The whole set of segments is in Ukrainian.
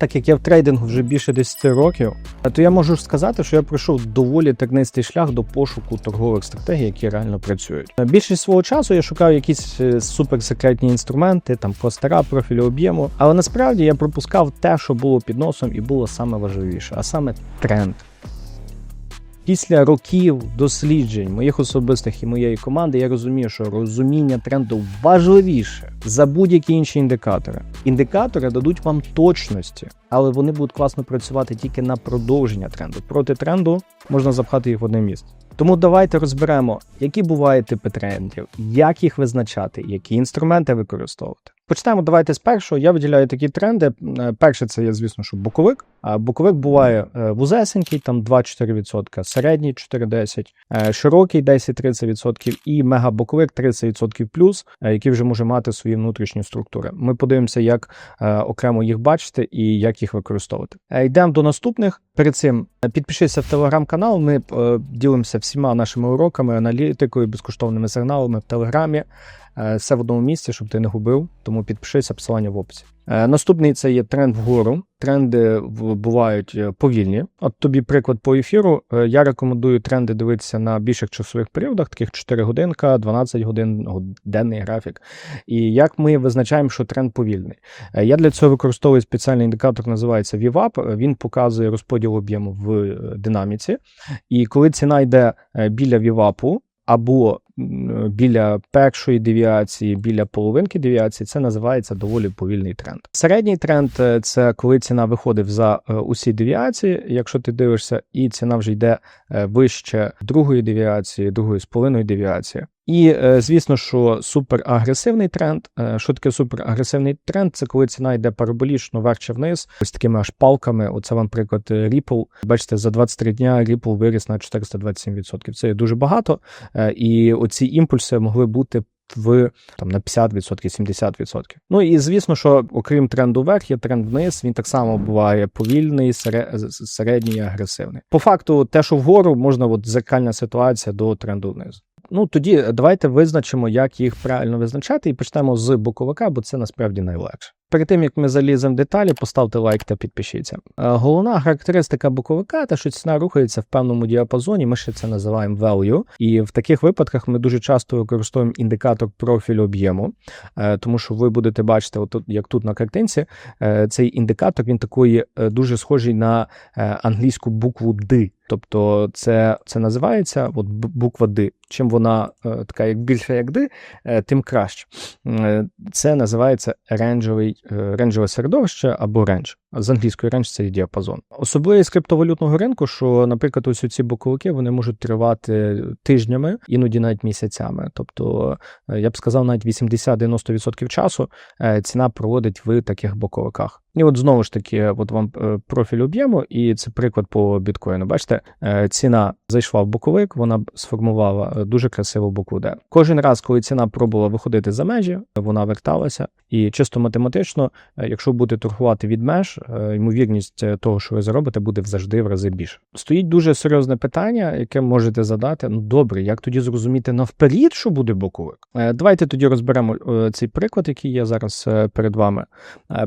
Так як я в трейдингу вже більше 10 років, то я можу сказати, що я пройшов доволі тернистий шлях до пошуку торгових стратегій, які реально працюють. Більшість свого часу я шукав якісь е, суперсекретні інструменти, там костера, профілі об'єму. Але насправді я пропускав те, що було під носом, і було саме важливіше, а саме тренд. Після років досліджень моїх особистих і моєї команди я розумію, що розуміння тренду важливіше за будь-які інші індикатори. Індикатори дадуть вам точності, але вони будуть класно працювати тільки на продовження тренду. Проти тренду можна запхати їх в одне місце. Тому давайте розберемо, які бувають типи трендів, як їх визначати, які інструменти використовувати. Почнемо давайте з першого. Я виділяю такі тренди. Е, Перше, це є, звісно, що боковик. Боковик буває е, вузесенький, там 2-4%, середній 4-10%, е, широкий 10-30% і мегабоковик 30% плюс, який вже може мати свої внутрішні структури. Ми подивимося, як окремо їх бачити і як їх використовувати. Е, Йдемо до наступних. Перед цим е, підпишіться в телеграм-канал. Ми е, ділимося всіма нашими уроками, аналітикою, безкоштовними сигналами в телеграмі. Е, Все в одному місці, щоб ти не губив. Тому підпишися, посилання в описі. Е, Наступний це є тренд вгору. Тренди бувають е, повільні. От тобі приклад по ефіру. Я рекомендую тренди дивитися на більших часових періодах, таких 4 годинка, 12 годин, денний графік. І як ми визначаємо, що тренд повільний? Я для цього використовую спеціальний індикатор, називається VWAP. Він показує розподіл об'єму в динаміці. І коли ціна йде біля VWAP, або біля першої девіації, біля половинки девіації, це називається доволі повільний тренд. Середній тренд е, це коли ціна виходить за е, усі девіації. Якщо ти дивишся, і ціна вже йде е, вище другої девіації, другої з половиною девіації. І е, звісно, що суперагресивний тренд. е, Що таке суперагресивний тренд? Це коли ціна йде параболічно вверх чи вниз, ось такими аж палками. Оце вам приклад е, Ripple. Бачите, за 23 дня Ripple виріс на 427%. Це дуже багато. І оці імпульси могли бути. В там на 50%, 70%. Ну і звісно, що окрім тренду вверх, є тренд вниз. Він так само буває повільний, сере- середній агресивний. По факту, те, що вгору, можна от зеркальна ситуація до тренду вниз. Ну тоді давайте визначимо, як їх правильно визначати, і почнемо з боковика, бо це насправді найлегше. Перед тим як ми заліземо в деталі, поставте лайк та підпишіться. Е, Головна характеристика боковика, те, що ціна рухається в певному діапазоні, ми ще це називаємо value. І в таких випадках ми дуже часто використовуємо індикатор профілю об'єму, е, тому що ви будете бачити, отут, як тут на картинці, е, цей індикатор він такої е, дуже схожий на е, англійську букву D. Тобто це, це називається от буква D. Чим вона е, така як більша як D, е, тим краще. Е, Це називається ренджовий, ренджове середовище або рендж. З англійської рендж це діапазон. Особливість криптовалютного ринку, що, наприклад, ось ці боковики вони можуть тривати тижнями, іноді навіть місяцями. Тобто, я б сказав, навіть 80-90% часу ціна проводить в таких боковиках. І от знову ж таки, от вам профіль об'єму, і це приклад по біткоїну. Бачите, ціна зайшла в боковик, вона сформувала дуже красиву букву D. Кожен раз, коли ціна пробувала виходити за межі, вона верталася. І чисто математично, е, якщо будете торгувати від меж, е, ймовірність е, того, що ви заробите, буде завжди в рази більше. Стоїть дуже серйозне питання, яке можете задати. Ну добре, як тоді зрозуміти навперед, що буде боковик? Давайте тоді розберемо цей приклад, який є зараз перед вами.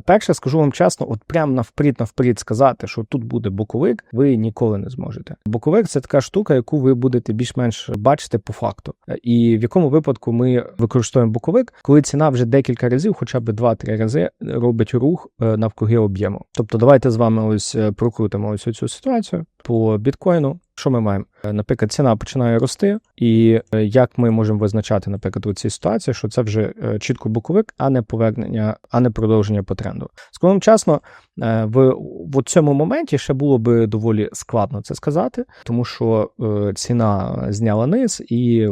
Перше, скажу вам чесно, от прям навперед, навперед сказати, що тут буде боковик, ви ніколи не зможете. Боковик це така штука, яку ви будете більш-менш бачити по факту. Е, І в якому випадку ми використовуємо боковик, коли ціна вже декілька разів, хоча б 2-3 рази, робить рух е, навкруги об'єму. Тобто, давайте з вами ось е, прокрутимо ось цю ситуацію по біткоїну. Що ми маємо? Наприклад, ціна починає рости, і е, як ми можемо визначати, наприклад, у цій ситуації, що це вже е, чітко боковик, а не повернення, а не продовження по тренду. Скажімо чесно, е, в, в цьому моменті ще було би доволі складно це сказати, тому що ціна зняла низ і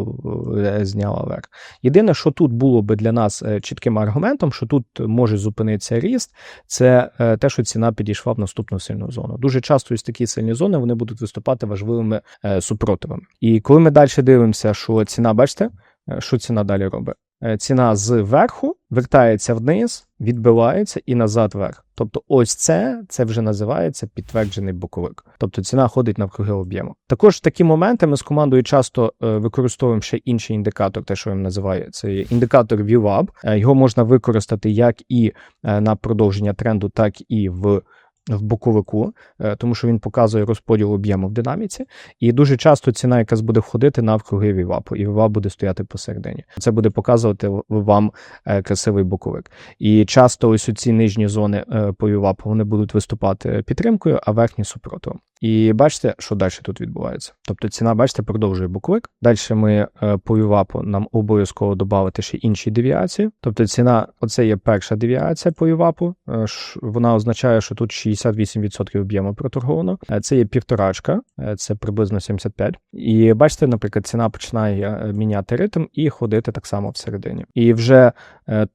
зняла вверх. Єдине, що тут було би для нас чітким аргументом, що тут може зупинитися ріст, це те, що ціна підійшла в наступну сильну зону. Дуже часто ось такі сильні зони вони будуть виступати важливими супротивами. І коли ми далі дивимося, що ціна, бачите, е, що ціна далі робить? Е, Ціна зверху вертається вниз, відбивається і назад вверх. Тобто, ось це це вже називається підтверджений боковик. Тобто ціна ходить навкруги об'єму. Також в такі моменти ми з командою часто е, використовуємо ще інший індикатор, те, що я називаю, це індикатор VWAP. Його можна використати як і на продовження тренду, так і в в боковику, е, тому що він показує розподіл об'єму в динаміці, і дуже часто ціна якась буде входити навкруги вівапу, і вівап буде стояти посередині. Це буде показувати вам е, красивий боковик. І часто ось ці нижні зони е, по вівапу вони будуть виступати підтримкою, а верхні супротивом. І бачите, що далі тут відбувається. Тобто ціна, бачите, продовжує боковик. Далі ми е, по вівапу нам обов'язково додати ще інші девіації. Тобто ціна, оце є перша девіація по вівапу. Е, Вона означає, що тут 68% об'єму проторговано. Е, Це є півторачка, це приблизно 75. І бачите, наприклад, ціна починає міняти ритм і ходити так само всередині. І вже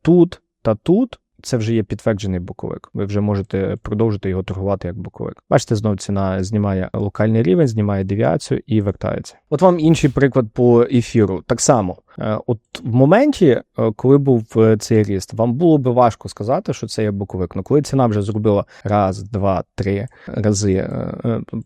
тут та тут. Це вже є підтверджений боковик. Ви вже можете продовжити його торгувати як боковик. Бачите, знову ціна знімає локальний рівень, знімає девіацію і вертається. От вам інший приклад по ефіру. Так само, Е, от в моменті, е, коли був е, цей ріст, вам було би важко сказати, що це є боковик. Ну коли ціна вже зробила раз, два, три рази,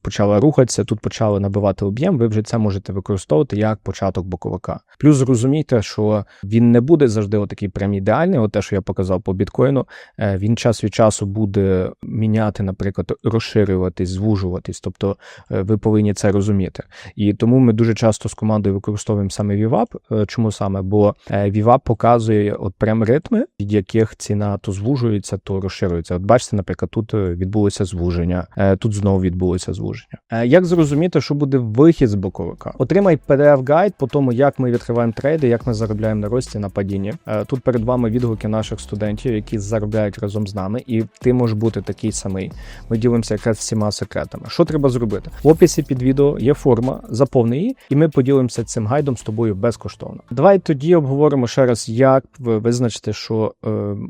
почала рухатися, тут почали набивати об'єм, ви вже це можете використовувати як початок боковика. Плюс зрозумійте, що він не буде завжди отакий прям ідеальний. От те, що я показав по біткоїну, е, він час від часу буде міняти, наприклад, розширюватись, звужуватись. Тобто е, ви повинні це розуміти. І тому ми дуже часто з командою використовуємо саме VWAP. Е, Чому саме? Бо VWAP показує от прям ритми, від яких ціна то звужується, то розширюється. От бачите, наприклад, тут відбулося звуження, тут знову відбулося звуження. Як зрозуміти, що буде вихід з боковика? Отримай PDF-гайд по тому, як ми відкриваємо трейди, як ми заробляємо на рості на падінні. Тут перед вами відгуки наших студентів, які заробляють разом з нами, і ти можеш бути такий самий. Ми ділимося якраз всіма секретами. Що треба зробити? В описі під відео є форма, заповни її, і ми поділимося цим гайдом з тобою безкоштовно. Давай тоді обговоримо ще раз, як ви визначите, що е,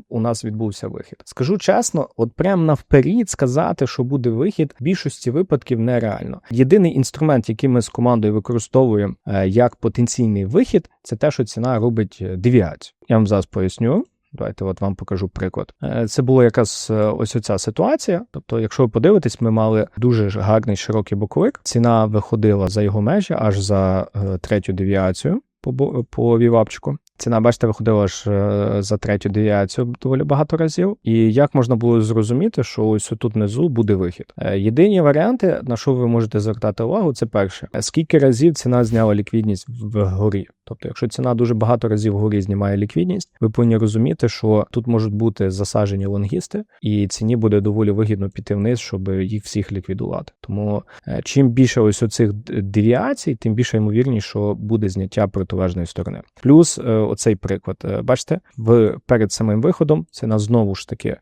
у нас відбувся вихід. Скажу чесно, от прям навперед сказати, що буде вихід, в більшості випадків нереально. Єдиний інструмент, який ми з командою використовуємо е, як потенційний вихід, це те, що ціна робить е, девіацію. Я вам зараз поясню. Давайте от вам покажу приклад. Е, Це була якась е, ось оця ситуація. Тобто, якщо ви подивитесь, ми мали дуже гарний широкий боковик. Ціна виходила за його межі аж за е, третю девіацію по, по вівапчику. Ціна, бачите, виходила е, за третю девіацію доволі багато разів. І як можна було зрозуміти, що ось тут внизу буде вихід? Єдині варіанти, на що ви можете звертати увагу, це перше: скільки разів ціна зняла ліквідність вгорі. Тобто, якщо ціна дуже багато разів вгорі знімає ліквідність, ви повинні розуміти, що тут можуть бути засаджені лонгісти, і ціні буде доволі вигідно піти вниз, щоб їх всіх ліквідувати. Тому е, чим більше ось оцих девіацій, тим більше ймовірність, що буде зняття протилежної сторони. Плюс е, оцей приклад, Е, бачите, в перед самим виходом ціна знову ж таки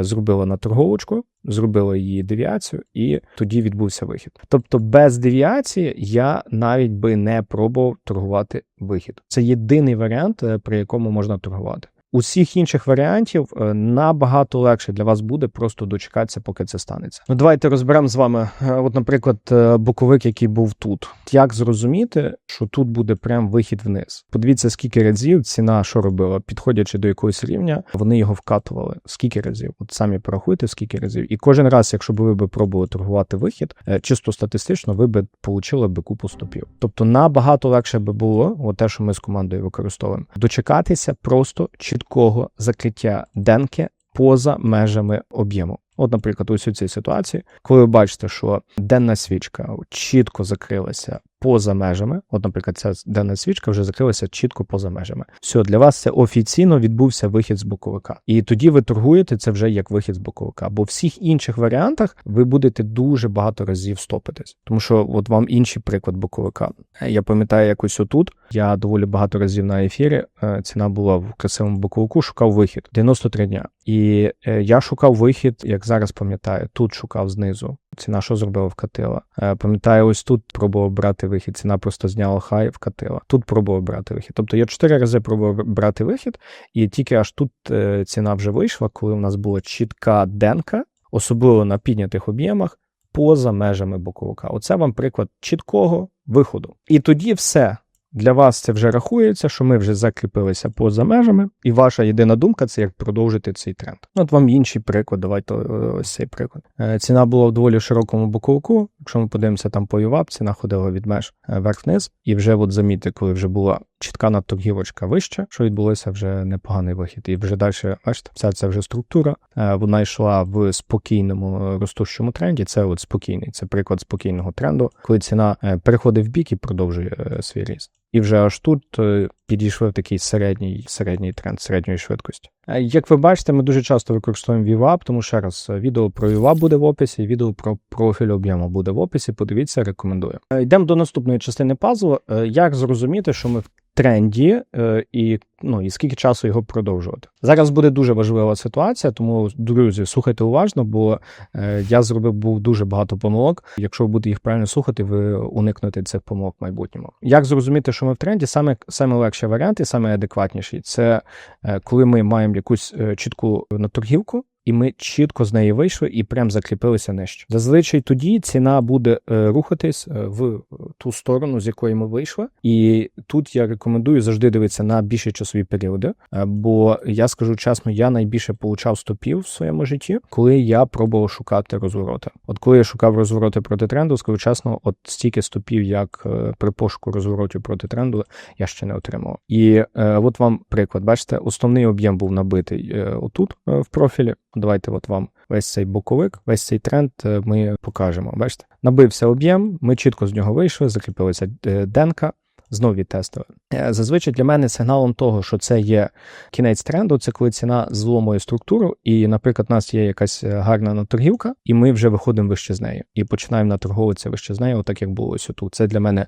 зробила на торговочку, зробила її девіацію, і тоді відбувся вихід. Тобто без девіації я навіть би не пробував торгувати вихід. Це єдиний варіант, е, при якому можна торгувати. Усіх інших варіантів е, набагато легше для вас буде просто дочекатися, поки це станеться. Ну давайте розберемо з вами. е, От, наприклад, е, боковик, який був тут. Як зрозуміти, що тут буде прям вихід вниз? Подивіться, скільки разів ціна що робила, підходячи до якогось рівня, вони його вкатували. Скільки разів? От самі порахуйте, скільки разів. І кожен раз, якщо б ви би пробували торгувати вихід, чисто статистично, ви би получили би купу стопів. Тобто набагато легше би було, от те, що ми з командою використовуємо, дочекатися просто чіткого закриття денки поза межами об'єму. От, наприклад, у цій ситуації, коли ви бачите, що денна свічка чітко закрилася поза межами. От, наприклад, ця денна свічка вже закрилася чітко поза межами. Все, для вас це офіційно відбувся вихід з боковика. І тоді ви торгуєте це вже як вихід з боковика. Бо в всіх інших варіантах ви будете дуже багато разів стопитись. Тому що от вам інший приклад боковика. Я пам'ятаю якось отут. Я доволі багато разів на ефірі. е, Ціна була в красивому боковику, шукав вихід 93 дня. І е, я шукав вихід, як зараз пам'ятаю, тут шукав знизу. Ціна що зробила вкатила. Е, Пам'ятаю, ось тут пробував брати вихід. Ціна просто зняла хай, вкатила. Тут пробував брати вихід. Тобто я чотири рази пробував брати вихід, і тільки аж тут е, ціна вже вийшла, коли у нас була чітка денка, особливо на піднятих об'ємах, поза межами боковика. Оце вам приклад чіткого виходу. І тоді все. Для вас це вже рахується, що ми вже закріпилися поза межами, і ваша єдина думка це як продовжити цей тренд. От вам інший приклад. Давайте е, ось цей приклад. Е, Ціна була в доволі широкому боковику. Якщо ми подивимося там по UVAP, ціна ходила від меж е, вверх-вниз, і вже от замітьте, коли вже була чітка надторгівочка вище, що відбулося вже непоганий вихід. І вже далі, бачите, вся ця вже структура, вона йшла в спокійному ростущому тренді. Це от спокійний, це приклад спокійного тренду, коли ціна переходить в бік і продовжує свій ріст. І вже аж тут е, підійшли в такий середній середній тренд середньої швидкості. Е, Як ви бачите, ми дуже часто використовуємо VWAP, тому ще раз е, відео про VWAP буде в описі, відео про профіль об'єму буде в описі. Подивіться, рекомендую. Йдемо до наступної частини пазлу. Як зрозуміти, що ми тренді е, і ну і скільки часу його продовжувати? Зараз буде дуже важлива ситуація, тому друзі, слухайте уважно, бо е, я зробив був дуже багато помилок. Якщо ви будете їх правильно слухати, ви уникнете цих помилок в майбутньому. Як зрозуміти, що ми в тренді? Саме саме легший варіант і саме адекватніший це е, коли ми маємо якусь чітку наторгівку. І ми чітко з неї вийшли і прям закріпилися нижче. Зазвичай тоді ціна буде е, рухатись е, в ту сторону, з якої ми вийшли. І тут я рекомендую завжди дивитися на більші часові періоди. е, Бо я скажу чесно, я найбільше получав стопів в своєму житті, коли я пробував шукати розвороти. От коли я шукав розвороти проти тренду, скажу чесно, от стільки стопів, як при пошуку розворотів проти тренду, я ще не отримав. І е, от вам приклад, бачите, основний об'єм був набитий е, отут е, в профілі. Давайте от вам весь цей боковик, весь цей тренд е, ми покажемо. Бачите, набився об'єм, ми чітко з нього вийшли, закріпилася е, денка. Знову відтестили. Е, Зазвичай для мене сигналом того, що це є кінець тренду, це коли ціна зломує структуру, і, наприклад, у нас є якась гарна наторгівка, і ми вже виходимо вище з нею і починаємо наторговуватися вище з нею, отак як було ось тут. Це для мене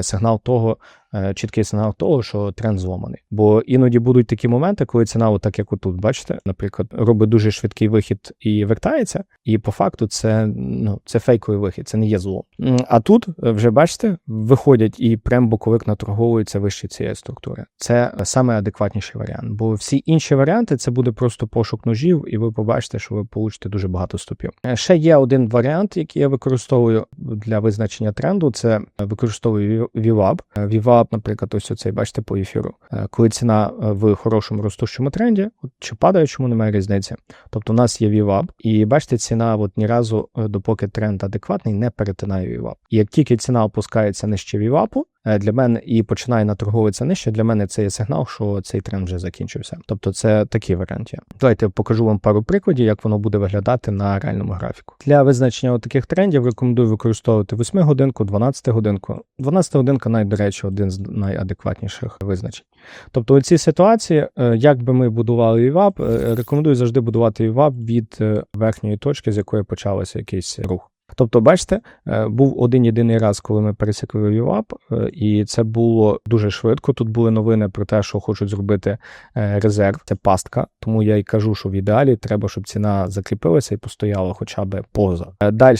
сигнал того, чіткий сигнал того, що тренд зломаний. Бо іноді будуть такі моменти, коли ціна, отак як отут, бачите, наприклад, робить дуже швидкий вихід і вертається, і по факту це ну це фейковий вихід, це не є злом. А тут е, вже бачите, виходять і прям боковик наторговується вище цієї структури. Це саме адекватніший варіант. Бо всі інші варіанти це буде просто пошук ножів, і ви побачите, що ви получите дуже багато стопів. Е, Ще є один варіант, який я використовую для визначення тренду. Це використовую VWAP. Е, VWAP, наприклад, ось оцей, бачите, по ефіру. Е, Коли ціна е, в хорошому ростущому тренді, от чи падаючому, немає різниці. Тобто у нас є VWAP, і бачите, ціна от ні разу, е, допоки тренд адекватний, не перетинає VWAP. І як тільки ціна опускається нижче VWAP, для мене і починає наторговуватися нижче, для мене це є сигнал, що цей тренд вже закінчився. Тобто це такий варіант є. Давайте покажу вам пару прикладів, як воно буде виглядати на реальному графіку. Для визначення таких трендів рекомендую використовувати 8 годинку, 12 годинку. 12 годинка, навіть, до речі, один з найадекватніших визначень. Тобто, у цій ситуації, е, як би ми будували VWAP, е, рекомендую завжди будувати VWAP від е, верхньої точки, з якої почався якийсь рух. Тобто, бачите, е, був один єдиний раз, коли ми пересікли VWAP, е, і це було дуже швидко. Тут були новини про те, що хочуть зробити е, резерв. Це пастка. Тому я й кажу, що в ідеалі треба, щоб ціна закріпилася і постояла хоча б поза. Далі,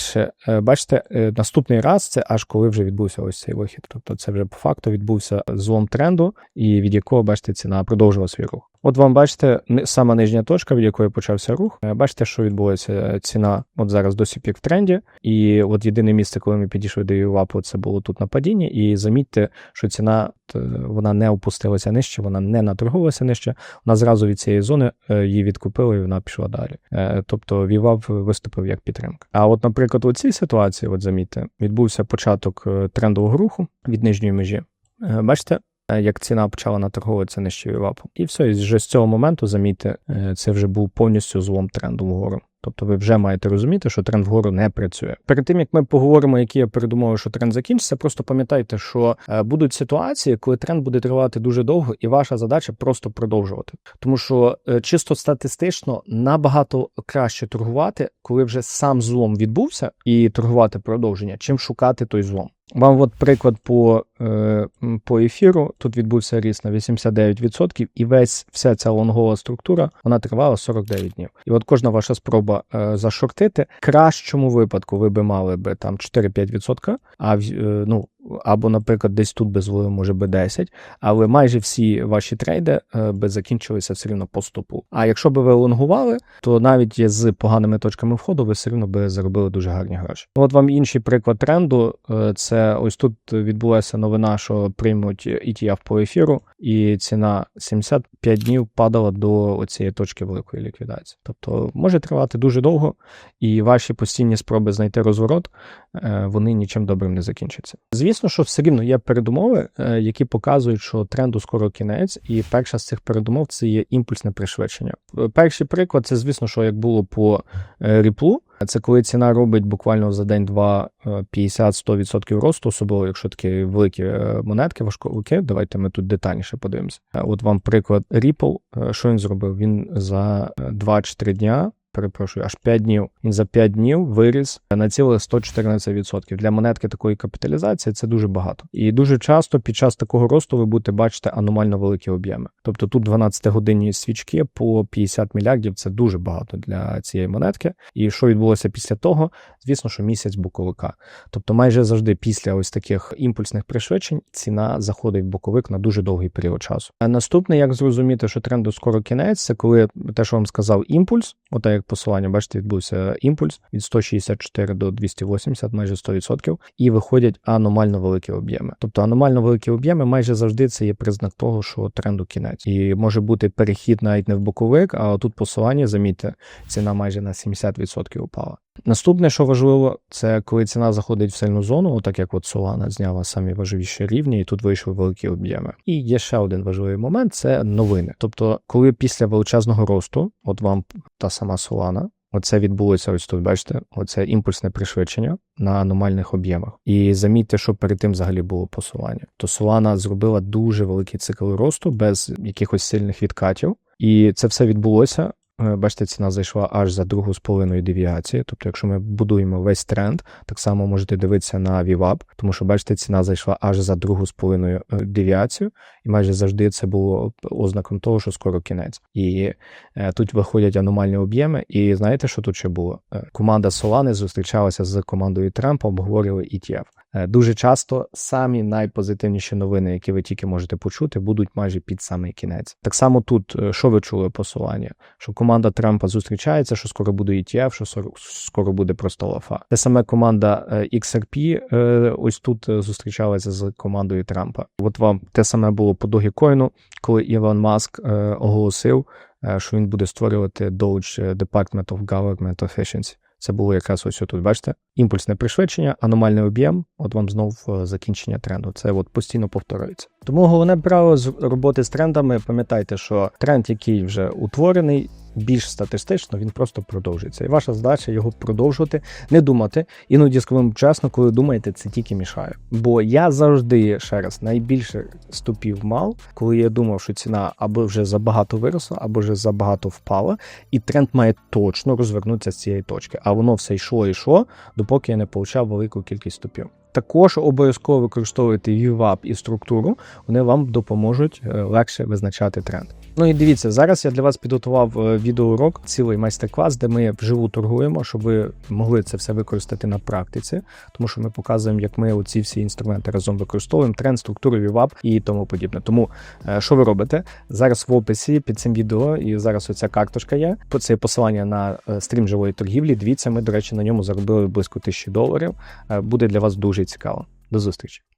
бачите, наступний раз це аж коли вже відбувся ось цей вихід. Тобто, це вже по факту відбувся злом тренду, і від якого бачите, ціна продовжила свій рух. От вам бачите, сама нижня точка, від якої почався рух. Е, Бачите, що відбулося. Ціна от зараз досі пік в тренді. І от єдине місце, коли ми підійшли до UVAP, це було тут на падінні. І замітьте, що ціна е, вона не опустилася нижче, вона не наторгувалася нижче. Вона зразу від цієї зони е, її відкупила і вона пішла далі. Е, Тобто VWAP виступив як підтримка. А от, наприклад, у цій ситуації, от замітьте, відбувся початок е, трендового руху від нижньої межі. Е, Бачите, е, як ціна почала наторговуватися нижче вапу. І все, і вже з цього моменту, замітьте, е, це вже був повністю злом тренду вгору. Тобто ви вже маєте розуміти, що тренд вгору не працює. Перед тим як ми поговоримо, які я передумовую, що тренд закінчиться, просто пам'ятайте, що е, будуть ситуації, коли тренд буде тривати дуже довго, і ваша задача просто продовжувати. Тому що е, чисто статистично набагато краще торгувати, коли вже сам злом відбувся, і торгувати продовження, чим шукати той злом. Вам от приклад по, е, по ефіру. Тут відбувся ріст на 89%, і весь вся ця лонгова структура вона тривала 49 днів. І от кожна ваша спроба е, зашортити, в кращому випадку ви би мали би там 4-5%, а е, ну, або, наприклад, десь тут без волю може B10, але майже всі ваші трейди е, би закінчилися все рівно по стопу. А якщо би ви лонгували, то навіть з поганими точками входу ви все рівно би заробили дуже гарні гроші. Ну, От вам інший приклад тренду. Е, Це ось тут відбулася новина, що приймуть ETF по ефіру, і ціна 75 днів падала до цієї точки великої ліквідації. Тобто може тривати дуже довго, і ваші постійні спроби знайти розворот е, вони нічим добрим не закінчаться. Звісно, що все рівно є передумови, е, які показують, що тренду скоро кінець, і перша з цих передумов це є імпульсне пришвидшення. Е, Перший приклад це, звісно, що як було по е, ріплу. Це коли ціна робить буквально за день-два е, 50-100% росту, особливо якщо такі великі монетки важковики. Давайте ми тут детальніше подивимося. От вам приклад Ripple. Що він зробив? Він за е, 2 чи 3 дня. Перепрошую, аж 5 днів. Він за 5 днів виріс на цілих 114%. Для монетки такої капіталізації це дуже багато. І дуже часто під час такого росту ви будете бачити аномально великі об'єми. Тобто тут 12-годинні свічки по 50 мільярдів це дуже багато для цієї монетки. І що відбулося після того? Звісно, що місяць боковика. Тобто, майже завжди після ось таких імпульсних пришвидшень ціна заходить в боковик на дуже довгий період часу. А наступне, як зрозуміти, що тренду скоро кінець, це коли те, що вам сказав імпульс, ота як посилання, бачите, відбувся імпульс від 164 до 280, майже 100%, і виходять аномально великі об'єми. Тобто аномально великі об'єми майже завжди це є признак того, що тренду кінець. І може бути перехід навіть не в боковик, а тут посилання, замітьте, ціна майже на 70% упала. Наступне, що важливо, це коли ціна заходить в сильну зону, так як от Solana зняла самі важливіші рівні, і тут вийшли великі об'єми. І є ще один важливий момент це новини. Тобто, коли після величезного росту, от вам та сама Solana, Оце відбулося ось тут, бачите, оце імпульсне пришвидшення на аномальних об'ємах. І замітьте, що перед тим взагалі було посування. То Solana зробила дуже великий цикл росту без якихось сильних відкатів. І це все відбулося. Е, Бачите, ціна зайшла аж за другу з половиною девіації. Тобто, якщо ми будуємо весь тренд, так само можете дивитися на VWAP, тому що бачите, ціна зайшла аж за другу з половиною е, девіацію, і майже завжди це було ознаком того, що скоро кінець. І е, тут виходять аномальні об'єми. І знаєте, що тут ще було? Е, Команда Solana зустрічалася з командою Трампа, обговорювали ETF. Е, Дуже часто самі найпозитивніші новини, які ви тільки можете почути, будуть майже під самий кінець. Так само тут, е, що ви чули посилання, що команда Трампа зустрічається, що скоро буде ETF, що скоро буде просто лафа. Те саме команда е, XRP ось тут зустрічалася з командою Трампа. От вам те саме було по Dogecoin, коли Ілон Маск оголосив, що він буде створювати Doge Department of Government Efficiency. Це було якраз ось тут, бачите? Імпульсне пришвидшення, аномальний об'єм, от вам знов е, закінчення тренду. Це от постійно повторюється. Тому головне правило з роботи з трендами, пам'ятайте, що тренд, який вже утворений, більш статистично, він просто продовжується. І ваша задача його продовжувати, не думати. Іноді скажімо чесно, коли думаєте, це тільки мішає. Бо я завжди ще раз найбільше ступів мав, коли я думав, що ціна або вже забагато виросла, або вже забагато впала, і тренд має точно розвернутися з цієї точки. А воно все йшло і йшло, допоки я не получав велику кількість ступів. Також обов'язково використовуйте VWAP і структуру, вони вам допоможуть е, легше визначати тренд. Ну і дивіться, зараз я для вас підготував е, відеоурок, цілий майстер-клас, де ми вживу торгуємо, щоб ви могли це все використати на практиці, тому що ми показуємо, як ми оці всі інструменти разом використовуємо, тренд, структуру, VWAP і тому подібне. Тому е, що ви робите? Зараз в описі під цим відео, і зараз оця карточка є. Це посилання на е, стрім живої торгівлі. Дивіться, ми, до речі, на ньому заробили близько тисячі доларів. Буде для вас дуже цікаво. До зустрічі.